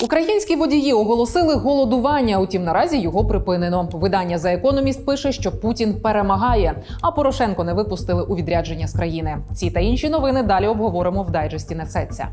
Українські водії оголосили голодування. Утім, наразі його припинено. Видання за економіст пише, що Путін перемагає, а Порошенко не випустили у відрядження з країни. Ці та інші новини далі обговоримо в дайджесті несеться.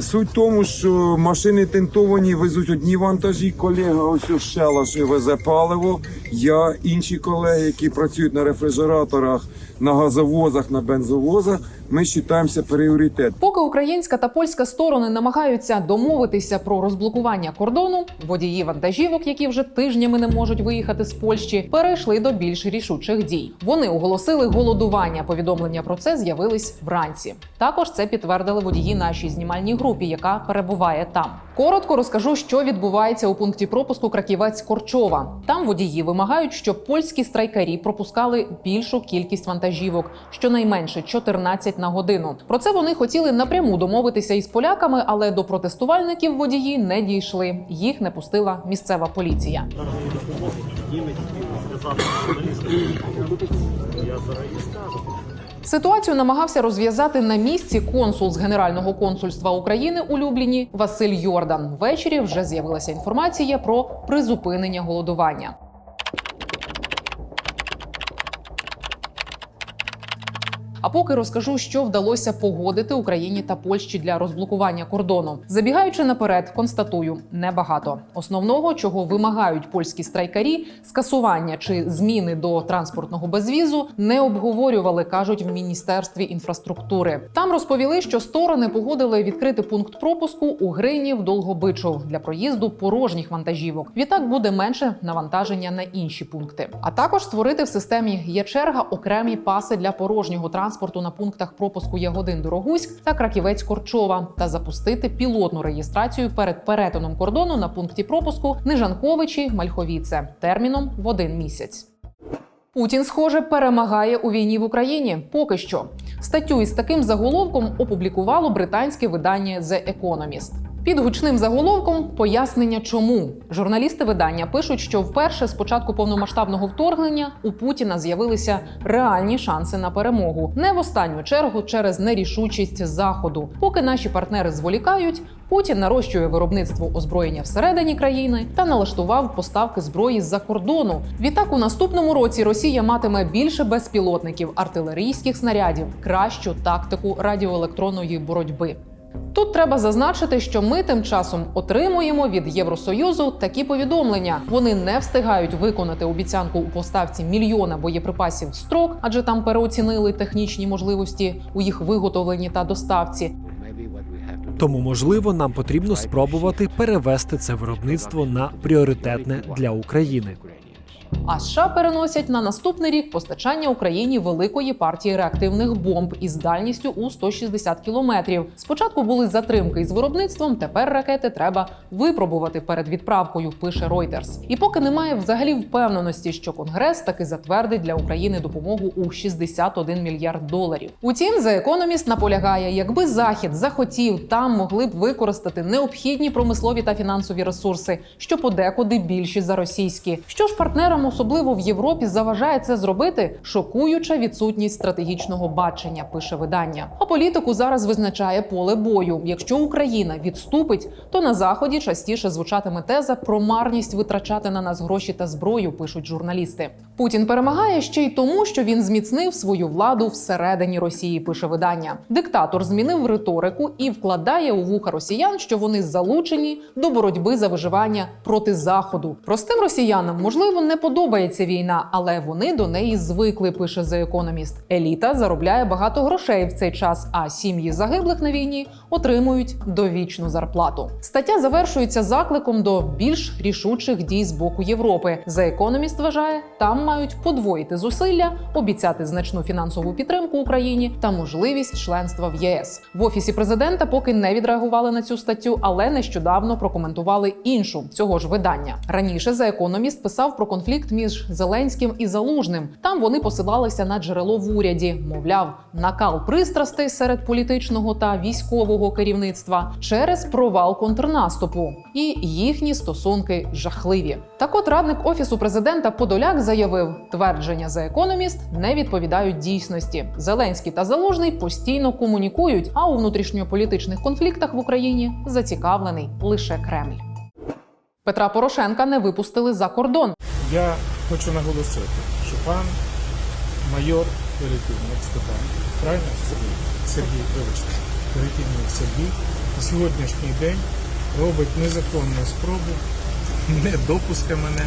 Суть в тому, що машини тентовані везуть одні вантажі. Колега ось ось ще везе паливо. Я інші колеги, які працюють на рефрижераторах, на газовозах, на бензовозах. Ми вважаємося пріоритет. Поки українська та польська сторони намагаються домовитися про розблокування кордону, водії вантажівок, які вже тижнями не можуть виїхати з Польщі, перейшли до більш рішучих дій. Вони оголосили голодування. Повідомлення про це з'явились вранці. Також це підтвердили водії нашій знімальній групі, яка перебуває там. Коротко розкажу, що відбувається у пункті пропуску Краківець Корчова. Там водії вимагають, щоб польські страйкарі пропускали більшу кількість вантажівок, щонайменше 14 на годину. Про це вони хотіли напряму домовитися із поляками, але до протестувальників водії не дійшли. Їх не пустила місцева поліція. Ситуацію намагався розв'язати на місці консул з Генерального консульства України у Любліні Василь Йордан. Ввечері вже з'явилася інформація про призупинення голодування. А поки розкажу, що вдалося погодити Україні та Польщі для розблокування кордону. Забігаючи наперед, констатую небагато. Основного, чого вимагають польські страйкарі, скасування чи зміни до транспортного безвізу не обговорювали, кажуть в міністерстві інфраструктури. Там розповіли, що сторони погодили відкрити пункт пропуску у Гринів Долгобичов для проїзду порожніх вантажівок. Відтак буде менше навантаження на інші пункти. А також створити в системі є черга окремі паси для порожнього транспорту на пунктах пропуску Ягодин Дорогуськ та Краківець Корчова та запустити пілотну реєстрацію перед перетином кордону на пункті пропуску Нижанковичі Мальховіце терміном в один місяць. Путін, схоже, перемагає у війні в Україні. Поки що статтю із таким заголовком опублікувало британське видання The Economist. Під гучним заголовком пояснення, чому журналісти видання пишуть, що вперше з початку повномасштабного вторгнення у Путіна з'явилися реальні шанси на перемогу, не в останню чергу через нерішучість заходу. Поки наші партнери зволікають, Путін нарощує виробництво озброєння всередині країни та налаштував поставки зброї з-за кордону. Відтак, у наступному році Росія матиме більше безпілотників, артилерійських снарядів, кращу тактику радіоелектронної боротьби. Тут треба зазначити, що ми тим часом отримуємо від Євросоюзу такі повідомлення. Вони не встигають виконати обіцянку у поставці мільйона боєприпасів в строк, адже там переоцінили технічні можливості у їх виготовленні та доставці. Тому, можливо, нам потрібно спробувати перевести це виробництво на пріоритетне для України. А США переносять на наступний рік постачання Україні великої партії реактивних бомб із дальністю у 160 кілометрів. Спочатку були затримки із виробництвом. Тепер ракети треба випробувати перед відправкою. Пише Reuters. І поки немає взагалі впевненості, що Конгрес таки затвердить для України допомогу у 61 мільярд доларів. Утім, The Economist наполягає, якби захід захотів, там могли б використати необхідні промислові та фінансові ресурси, що подекуди більші за російські. Що ж партнерам, особливо в Європі, заважає це зробити шокуюча відсутність стратегічного бачення, пише видання. А політику зараз визначає поле бою. Якщо Україна відступить, то на заході частіше звучатиме теза про марність витрачати на нас гроші та зброю, пишуть журналісти. Путін перемагає ще й тому, що він зміцнив свою владу всередині Росії. Пише видання. Диктатор змінив риторику і вкладає у вуха росіян, що вони залучені до боротьби за виживання проти заходу. Простим росіянам можливо не подобається війна, але вони до неї звикли. Пише The Economist. Еліта заробляє багато грошей в цей час, а сім'ї загиблих на війні отримують довічну зарплату. Стаття завершується закликом до більш рішучих дій з боку Європи. The Economist вважає, там мають подвоїти зусилля, обіцяти значну фінансову підтримку Україні та можливість членства в ЄС. В офісі президента поки не відреагували на цю статтю, але нещодавно прокоментували іншу цього ж видання. Раніше The Economist писав про конфлікт між Зеленським і Залужним. Там вони посилалися на джерело в уряді, мовляв, накал пристрастей серед політичного та військового керівництва через провал контрнаступу і їхні стосунки жахливі. Так, от радник офісу президента Подоляк заявив. Заявив, твердження за економіст не відповідають дійсності. Зеленський та Залужний постійно комунікують, а у внутрішньополітичних конфліктах в Україні зацікавлений лише Кремль. Петра Порошенка не випустили за кордон. Я хочу наголосити, що пан майор Перетівник Степан, правильно Сергій? Сергій, вибачте, Перетівник Сергій на сьогоднішній день робить незаконну спробу недопуска мене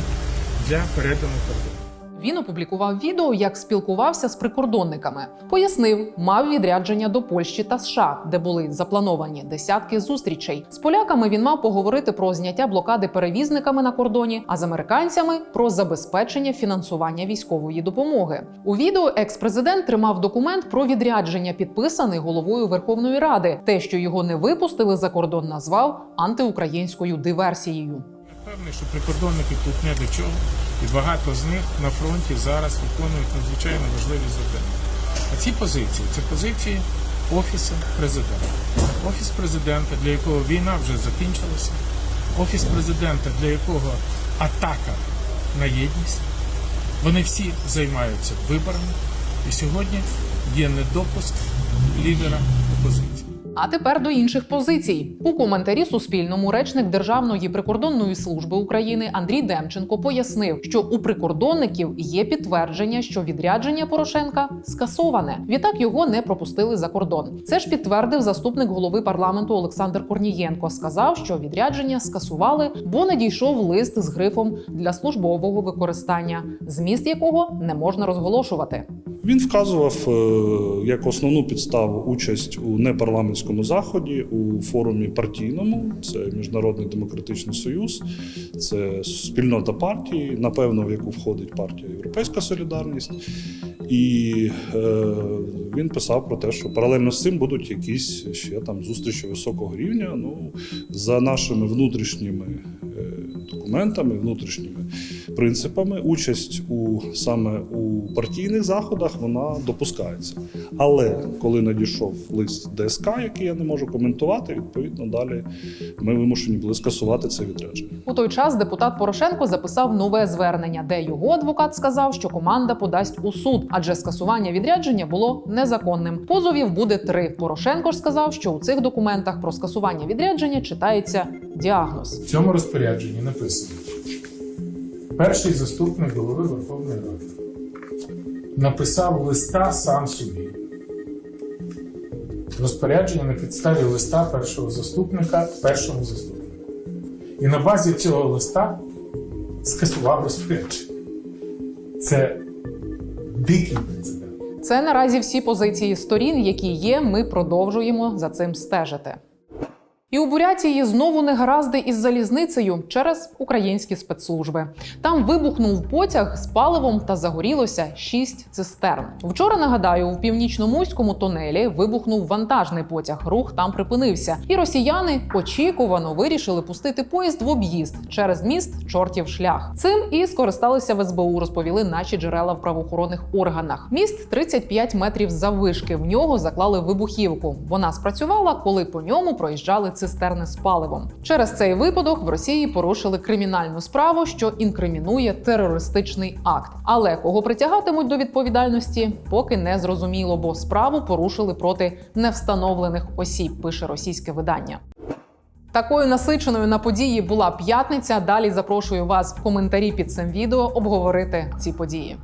для передану кордону. Він опублікував відео, як спілкувався з прикордонниками. Пояснив, мав відрядження до Польщі та США, де були заплановані десятки зустрічей. З поляками він мав поговорити про зняття блокади перевізниками на кордоні, а з американцями про забезпечення фінансування військової допомоги. У відео екс-президент тримав документ про відрядження, підписаний головою Верховної Ради. Те, що його не випустили за кордон, назвав антиукраїнською диверсією. Я Певний, що прикордонники тут не до чого, і багато з них на фронті зараз виконують надзвичайно важливі завдання. А ці позиції це позиції Офісу президента. Офіс президента, для якого війна вже закінчилася, офіс президента, для якого атака на єдність. Вони всі займаються виборами, і сьогодні є недопуск лідера опозиції. А тепер до інших позицій. У коментарі Суспільному речник Державної прикордонної служби України Андрій Демченко пояснив, що у прикордонників є підтвердження, що відрядження Порошенка скасоване. Відтак його не пропустили за кордон. Це ж підтвердив заступник голови парламенту Олександр Корнієнко. Сказав, що відрядження скасували, бо надійшов лист з грифом для службового використання, зміст якого не можна розголошувати. Він вказував е, як основну підставу участь у непарламентському заході у форумі партійному. Це Міжнародний демократичний союз, це спільнота партії, напевно, в яку входить партія Європейська Солідарність. І е, він писав про те, що паралельно з цим будуть якісь ще там зустрічі високого рівня. Ну, за нашими внутрішніми е, документами, внутрішніми принципами, участь у саме у партійних заходах вона допускається. Але коли надійшов лист ДСК, який я не можу коментувати, відповідно далі ми вимушені були скасувати це відрядження. У той час депутат Порошенко записав нове звернення, де його адвокат сказав, що команда подасть у суд, адже скасування відрядження було незаконним. Позовів буде три. Порошенко ж сказав, що у цих документах про скасування відрядження читається діагноз. В цьому розпорядженні написано: перший заступник голови Верховної Ради написав листа сам собі. Розпорядження на підставі листа першого заступника першому заступнику. І на базі цього листа скасував розпорядження. Це дикий прецедент. Це наразі всі позиції сторін, які є. Ми продовжуємо за цим стежити. І у Бурятії знову негаразди із залізницею через українські спецслужби. Там вибухнув потяг з паливом та загорілося шість цистерн. Вчора нагадаю, у північномуському тунелі вибухнув вантажний потяг. Рух там припинився, і росіяни очікувано вирішили пустити поїзд в об'їзд через міст чортів шлях. Цим і скористалися в СБУ, розповіли наші джерела в правоохоронних органах. Міст 35 метрів заввишки. В нього заклали вибухівку. Вона спрацювала, коли по ньому проїжджали цистерни з паливом. Через цей випадок в Росії порушили кримінальну справу, що інкримінує терористичний акт. Але кого притягатимуть до відповідальності, поки не зрозуміло, бо справу порушили проти невстановлених осіб. Пише російське видання. Такою насиченою на події була п'ятниця. Далі запрошую вас в коментарі під цим відео обговорити ці події.